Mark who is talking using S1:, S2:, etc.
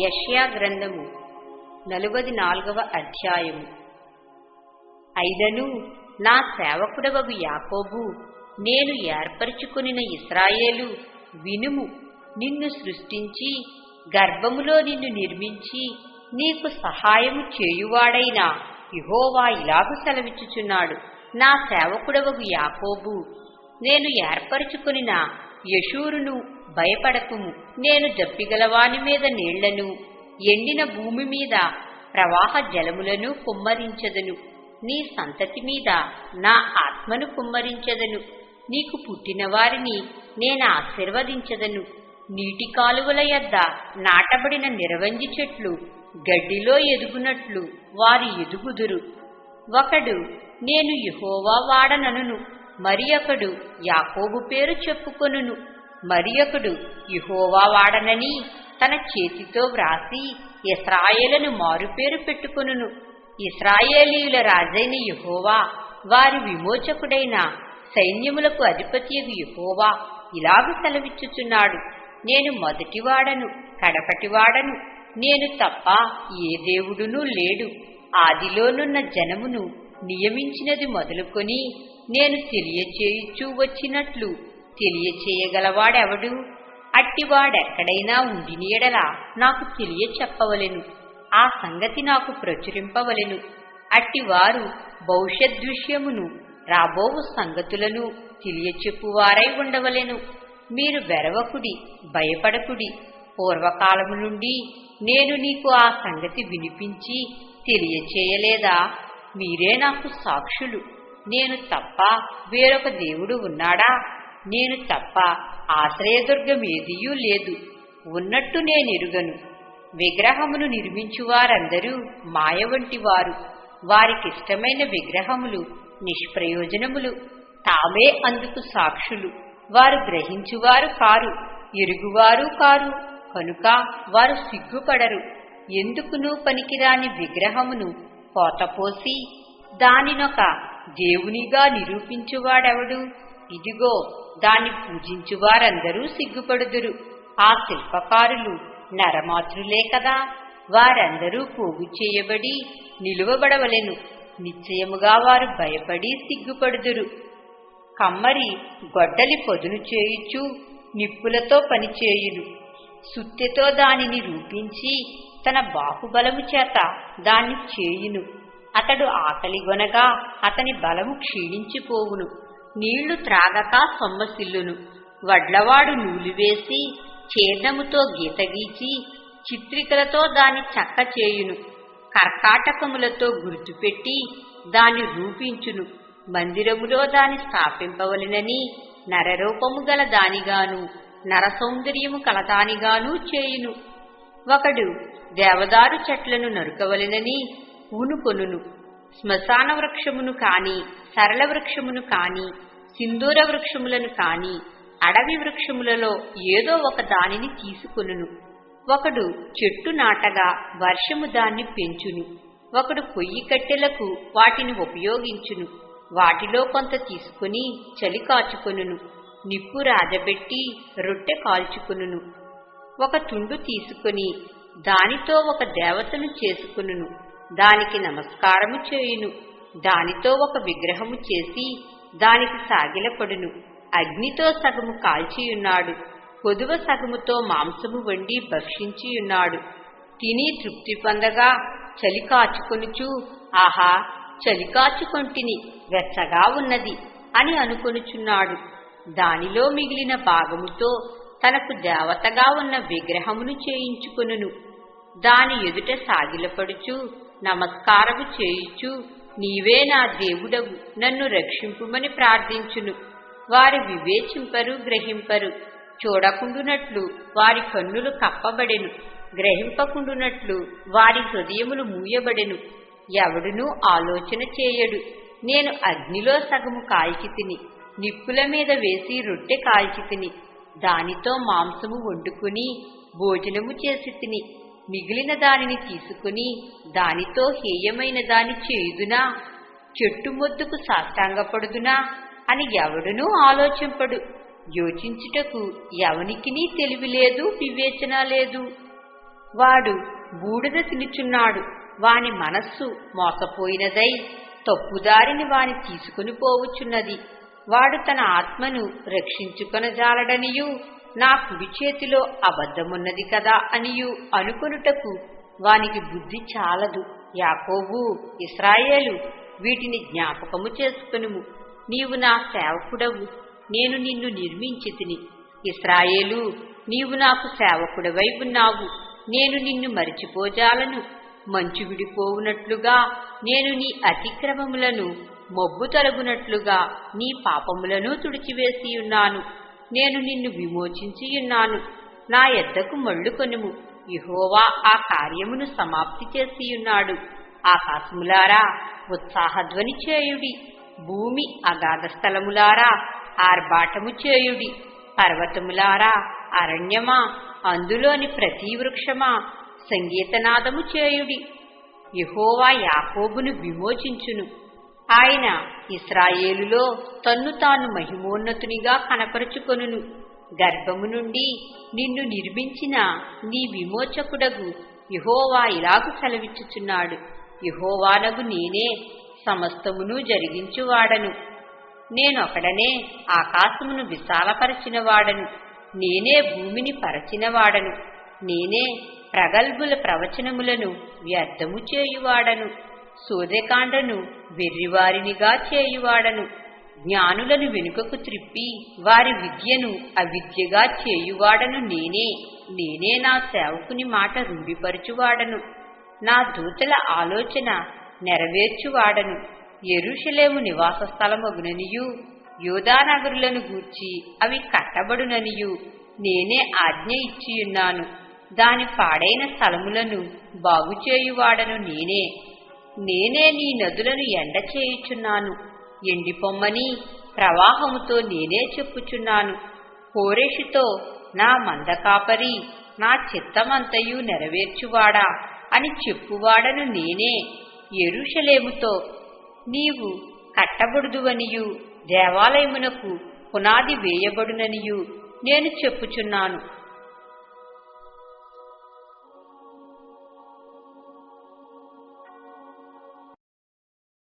S1: యష్యా గ్రంథము నలువది నాలుగవ అధ్యాయము. ఐదను నా సేవకుడవగు యాకోబు నేను ఏర్పరచుకొనిన ఇస్రాయేలు వినుము నిన్ను సృష్టించి గర్భములో నిన్ను నిర్మించి నీకు సహాయము చేయువాడైన ఇహోవా ఇలాగు సెలవిచ్చుచున్నాడు. నా సేవకుడవగు యాకోబు నేను ఏర్పరచుకునిన యశూరును భయపడకుము. నేను జప్పిగలవాని మీద నీళ్ళను ఎండిన భూమి మీద ప్రవాహ జలములను కుమ్మరించదను. నీ సంతతి మీద నా ఆత్మను కుమ్మరించదను. నీకు పుట్టిన వారిని నేను ఆశీర్వదించదను. నీటి కాలువల యొద్ద నాటబడిన నిరవంజి చెట్లు గడ్డిలో ఎదుగునట్లు వారు ఎదుగుదురు. ఒకడు నేను యహోవా వాడననును. మరి ఒకడు యాకోబు పేరు చెప్పుకొనును. మరి ఒకడు ఇహోవా వాడనని తన చేతితో వ్రాసి ఇస్రాయేలను మారుపేరు పెట్టుకొనును. ఇస్రాయేలీయుల రాజైన యుహోవా వారి విమోచకుడైన సైన్యములకు అధిపతియగు యెహోవా ఇలాగు సెలవిచ్చుచున్నాడు. నేను మొదటివాడను కడపటివాడను నేను తప్ప ఏ దేవుడునూ లేడు. ఆదిలోనున్న జనమును నియమించినది మొదలుకొని నేను తెలియచేయుచూ వచ్చినట్లు తెలియచేయగలవాడెవడు? అట్టివాడెక్కడైనా ఉండిని ఎడల నాకు తెలియ చెప్పవలెను ఆ సంగతి నాకు ప్రచురింపవలెను. అట్టివారు భవిష్యత్ దృశ్యమును రాబోవు సంగతులను తెలియచెప్పువారై ఉండవలెను. మీరు వెరవకుడి భయపడకుడి. పూర్వకాలము నుండి నేను నీకు ఆ సంగతి వినిపించి తెలియచేయలేదా? మీరే నాకు సాక్షులు. నేను తప్ప వేరొక దేవుడు ఉన్నాడా? నేను తప్ప ఆశ్రయదుర్గమేదియూ లేదు. ఉన్నట్టు నేనెరుగను. విగ్రహమును నిర్మించువారందరూ మాయ వంటివారు. వారికిష్టమైన విగ్రహములు నిష్ప్రయోజనములు తామే అందుకు సాక్షులు. వారు గ్రహించువారు కారు ఎరుగువారు కారు. కనుక వారు సిగ్గుపడరు. ఎందుకునూ పనికిరాని విగ్రహమును పోతపోసి దానినొక దేవునిగా నిరూపించువాడెవడు? ఇదిగో దాన్ని పూజించువారందరూ సిగ్గుపడుదురు. ఆ శిల్పకారులు నరమాతృలే కదా. వారందరూ పోగు చేయబడి నిలువబడవలెను. నిశ్చయముగా వారు భయపడి సిగ్గుపడుదురు. కమ్మరి గొడ్డలి పొదును చేయుచు నిప్పులతో పనిచేయును సుత్తెతో దానిని రూపించి తన బాహుబలము చేత దాన్ని చేయును. అతడు ఆకలిగొనగా అతని బలము క్షీణించిపోవును. నీళ్ళు త్రాగక సొమ్మసిల్లును. వడ్లవాడు నూలువేసి గీత గీతగీచి చిత్రికలతో దాని చక్క చేయును. కర్కాటకములతో గుర్తుపెట్టి దాని రూపించును. మందిరములో దాని స్థాపింపవలెనని నరరూపము గల దానిగాను నరసౌందర్యము కలదానిగాను చేయును. ఒకడు దేవదారు చెట్లను నరుకవలెనని పూనుకొనును శ్మశాన వృక్షమును కాని సరళ వృక్షమును కాని సింధూర వృక్షములను కాని అడవి వృక్షములలో ఏదో ఒక దానిని తీసుకొనును. ఒకడు చెట్టు నాటగా వర్షము దాన్ని పెంచును. ఒకడు పొయ్యి కట్టెలకు వాటిని ఉపయోగించును. వాటిలో కొంత తీసుకుని చలి కాచుకొనును. నిప్పు రాజబెట్టి రొట్టె కాల్చుకొనును. ఒక తుండు తీసుకుని దానితో ఒక దేవతను చేసుకును దానికి నమస్కారము చేయును. దానితో ఒక విగ్రహము చేసి దానికి సాగిలపడును. అగ్నితో సగము కాల్చియున్నాడు. పొదువ సగముతో మాంసము వండి భక్షించియున్నాడు. తిని తృప్తి పొందగా చలి కాచుకొనుచు ఆహా చలి కాచుకొంటిని వెచ్చగా ఉన్నది అని అనుకొనుచున్నాడు. దానిలో మిగిలిన భాగముతో తనకు దేవతగా ఉన్న విగ్రహమును చేయించుకొనును. దాని ఎదుట సాగిలపడుచు నమస్కారము చేయుచు నీవే నా దేవుడవు నన్ను రక్షింపుమని ప్రార్థించును. వారి వివేచింపరు గ్రహింపరు. చూడకుండునట్లు వారి కన్నులు కప్పబడెను. గ్రహింపకుండునట్లు వారి హృదయములు మూయబడెను. ఎవడునూ ఆలోచన చేయడు. నేను అగ్నిలో సగము కాల్చి తిని నిప్పుల మీద వేసి రొట్టె కాల్చి తిని దానితో మాంసము వండుకుని భోజనము చేసి తిని మిగిలిన దానిని తీసుకుని దానితో హేయమైన దాని చేయుదునా? చెట్టు మొద్దుకు సాష్టాంగపడుదునా? అని ఎవడునూ ఆలోచింపడు. యోచించుటకు ఎవనికినీ తెలివి లేదు వివేచన లేదు. వాడు బూడిద తినుచున్నాడు. వాని మనస్సు మోసపోయినదై తప్పుదారిని వాని తీసుకుని పోవుచున్నది వాడు తన ఆత్మను రక్షించుకొనజాలడనియు. నా కుడి చేతిలో అబద్ధమున్నది కదా అనియు అనుకొనుటకు వానికి బుద్ధి చాలదు. యాకోబు ఇస్రాయేలు వీటిని జ్ఞాపకము చేసుకునుము. నీవు నా సేవకుడవు నేను నిన్ను నిర్మించి తిని. ఇస్రాయేలు నీవు నాకు సేవకుడవై ఉన్నావు నేను నిన్ను మరిచిపోజాలను. మంచు విడిపోవునట్లుగా నేను నీ అతిక్రమములను మొబ్బు తొలగునట్లుగా నీ పాపములను తుడిచివేసి ఉన్నాను నేను నిన్ను విమోచించియున్నాను నా ఎద్దకు మళ్ళు కొనుము. ఇహోవా ఆ కార్యమును సమాప్తి చేసియున్నాడు. ఆకాశములారా ఉత్సాహధ్వని చేయుడి. భూమి అగాధ స్థలములారా ఆర్భాటము చేయుడి. పర్వతములారా అరణ్యమా అందులోని ప్రతి వృక్షమా సంగీతనాదము చేయుడి. యహోవా యాకోబును విమోచించును. ఆయన ఇస్రాయేలులో తన్ను తాను మహిమోన్నతునిగా కనపరుచుకొనును. గర్భము నుండి నిన్ను నిర్మించిన నీ విమోచకుడగు యహోవా ఇలాగు సెలవిచ్చుచున్నాడు. యహోవానగు నేనే సమస్తమును జరిగించువాడను. నేనొకడనే ఆకాశమును విశాలపరచినవాడను. నేనే భూమిని పరచినవాడను. నేనే ప్రగల్భుల ప్రవచనములను వ్యర్థము చేయువాడను. సూర్యకాండను వెర్రివారినిగా చేయువాడను. జ్ఞానులను వెనుకకు త్రిప్పి వారి విద్యను అవిద్యగా చేయువాడను నేనే. నేనే నా సేవకుని మాట రుండిపరుచువాడను నా దూతల ఆలోచన నెరవేర్చువాడను. ఎరుషలేము నివాస స్థలమగుననియు. యూదానగరులను గూర్చి అవి కట్టబడుననియు. నేనే ఆజ్ఞ ఇచ్చియున్నాను. దాని పాడైన స్థలములను బాగుచేయువాడను నేనే. నేనే నీ నదులను ఎండ చేయుచున్నాను. ఎండిపొమ్మని ప్రవాహముతో నేనే చెప్పుచున్నాను. కోరేషుతో నా మందకాపరి నా చిత్తమంతయు నెరవేర్చువాడా అని చెప్పువాడను నేనే. ఎరుషలేముతో నీవు కట్టబడుదువనియు దేవాలయమునకు పునాది వేయబడుననియు నేను చెప్పుచున్నాను.